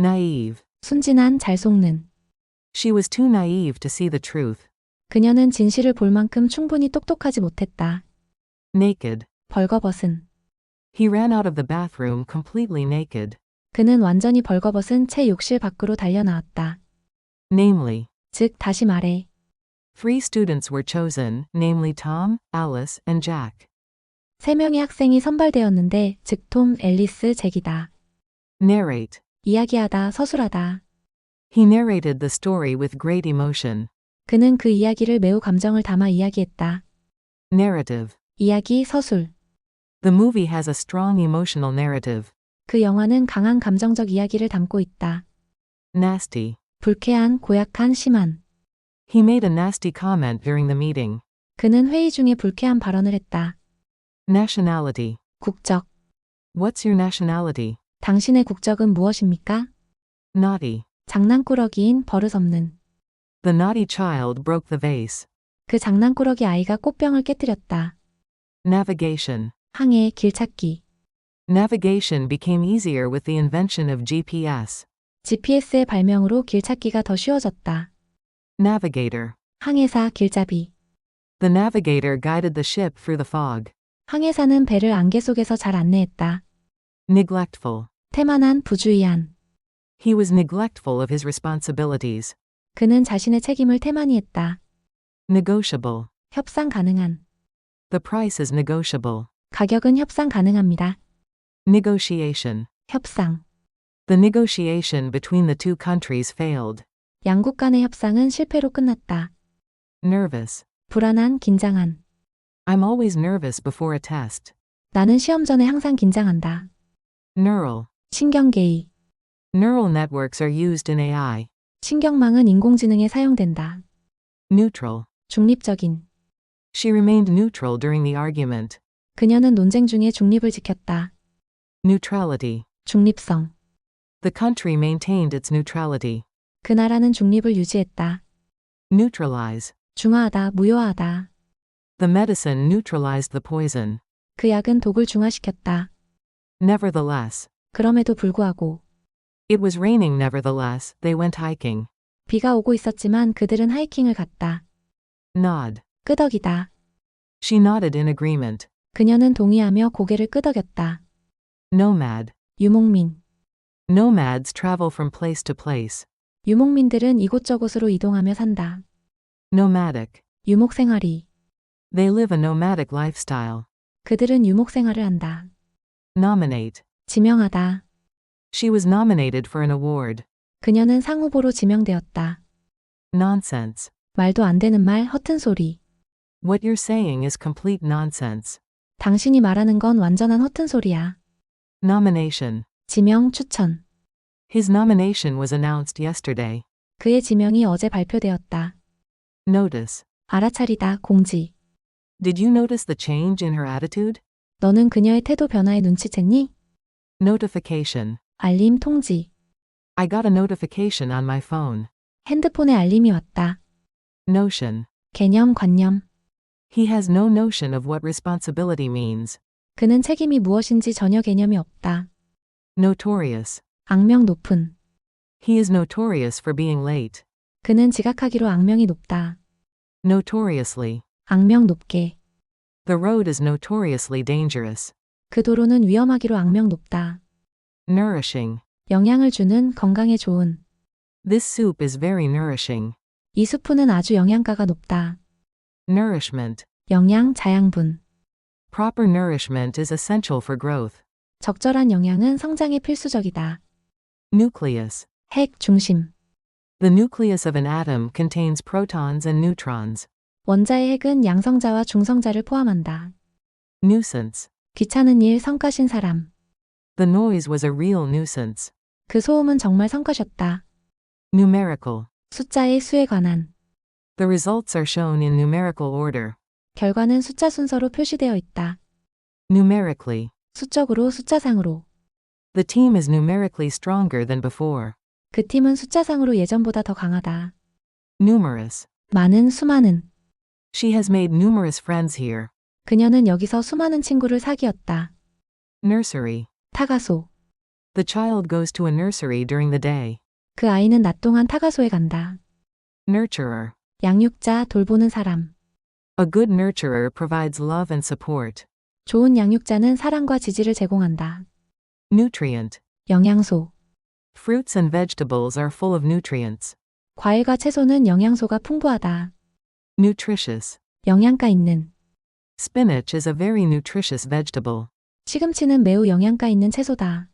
naive. 순진한, 잘 속는. She was too naive to see the truth. 그녀는 진실을 볼 만큼 충분히 똑똑하지 못했다. Naked. 벌거벗은. He ran out of the bathroom completely naked. 그는 완전히 벌거벗은 채 욕실 밖으로 달려나왔다. Namely, 즉, 다시 말해. three students were chosen, namely Tom, Alice, and Jack. 세 명의 학생이 선발되었는데, 즉, 톰, 앨리스, 잭이다. Narrate. 이야기하다, 서술하다. He narrated the story with great emotion. 그는 그 이야기를 매우 감정을 담아 이야기했다. Narrative. 이야기, 서술. The movie has a strong emotional narrative. 그 영화는 강한 감정적 이야기를 담고 있다. Nasty. 불쾌한, 고약한, 심한. He made a nasty comment during the meeting. 그는 회의 중에 불쾌한 발언을 했다. Nationality. 국적. What's your nationality? 당신의 국적은 무엇입니까? Naughty. 장난꾸러기인 버릇없는. The naughty child broke the vase. 그 장난꾸러기 아이가 꽃병을 깨뜨렸다. Navigation. 항해, 길찾기. Navigation became easier with the invention of GPS. GPS의 발명으로 길찾기가 더 쉬워졌다. Navigator. 항해사, 길잡이. The navigator guided the ship through the fog. 항해사는 배를 안개 속에서 잘 안내했다. Neglectful. 태만한, 부주의한. He was neglectful of his responsibilities. 그는 자신의 책임을 태만히 했다. Negotiable. 협상 가능한. The price is negotiable. 가격은 협상 가능합니다. Negotiation. 협상. The negotiation between the two countries failed. 양국 간의 협상은 실패로 끝났다. Nervous. 불안한, 긴장한. I'm always nervous before a test. 나는 시험 전에 항상 긴장한다. Neural. 신경계의. Neural networks are used in AI. 신경망은 인공지능에 사용된다. Neutral. 중립적인. She remained neutral during the argument. 그녀는 논쟁 중에 중립을 지켰다. Neutrality. 중립성. The country maintained its neutrality. 그 나라는 중립을 유지했다. Neutralize. 중화하다, 무효화하다. The medicine neutralized the poison. 그 약은 독을 중화시켰다. Nevertheless. 그럼에도 불구하고 It was raining nevertheless, they went hiking. 비가 오고 있었지만 그들은 하이킹을 갔다. Nod. 끄덕이다. She nodded in agreement. 그녀는 동의하며 고개를 끄덕였다. Nomad. 유목민. Nomads travel from place to place. 유목민들은 이곳저곳으로 이동하며 산다. Nomadic. 유목 생활이. They live a nomadic lifestyle. 그들은 유목 생활을 한다. Nominate. 지명하다. She was nominated for an award. 그녀는 상 후보로 지명되었다. Nonsense. 말도 안 되는 말, 허튼 소리. What you're saying is complete nonsense. 당신이 말하는 건 완전한 허튼 소리야. Nomination. 지명, 추천. His nomination was announced yesterday. 그의 지명이 어제 발표되었다. Notice. 알아차리다, 공지. Did you notice the change in her attitude? 너는 그녀의 태도 변화에 눈치챘니? Notification. 알림, 통지. I got a notification on my phone. 핸드폰에 알림이 왔다. Notion. 개념, 관념. He has no notion of what responsibility means. 그는 책임이 무엇인지 전혀 개념이 없다. Notorious. 악명 높은. He is notorious for being late. 그는 지각하기로 악명이 높다. Notoriously. 악명 높게. The road is notoriously dangerous. 그 도로는 위험하기로 악명 높다. Nourishing. 영양을 주는 건강에 좋은. This soup is very nourishing. 이 수프는 아주 영양가가 높다. Nourishment. 영양, 자양분. Proper nourishment is essential for growth. 적절한 영양은 성장에 필수적이다. Nucleus. 핵, 중심. The nucleus of an atom contains protons and neutrons. 원자의 핵은 양성자와 중성자를 포함한다. Nuisance. 귀찮은 일, 성가신 사람. The noise was a real nuisance. 그 소음은 정말 성가셨다. Numerical. 숫자의 수에 관한. The results are shown in numerical order. 결과는 숫자 순서로 표시되어 있다. Numerically. 수적으로 숫자상으로. The team is numerically stronger than before. 그 팀은 숫자상으로 예전보다 더 강하다. Numerous. 많은, 수많은. She has made numerous friends here. 그녀는 여기서 수많은 친구를 사귀었다. Nursery. 타가소. The child goes to a nursery during the day. 그 아이는 낮 동안 타가소에 간다. Nurturer. 양육자, 돌보는 사람. A good nurturer provides love and support. 좋은 양육자는 사랑과 지지를 제공한다. Nutrient. 영양소. Fruits and vegetables are full of nutrients. 과일과 채소는 영양소가 풍부하다. Nutritious. 영양가 있는. Spinach is a very nutritious vegetable. 시금치는 매우 영양가 있는 채소다.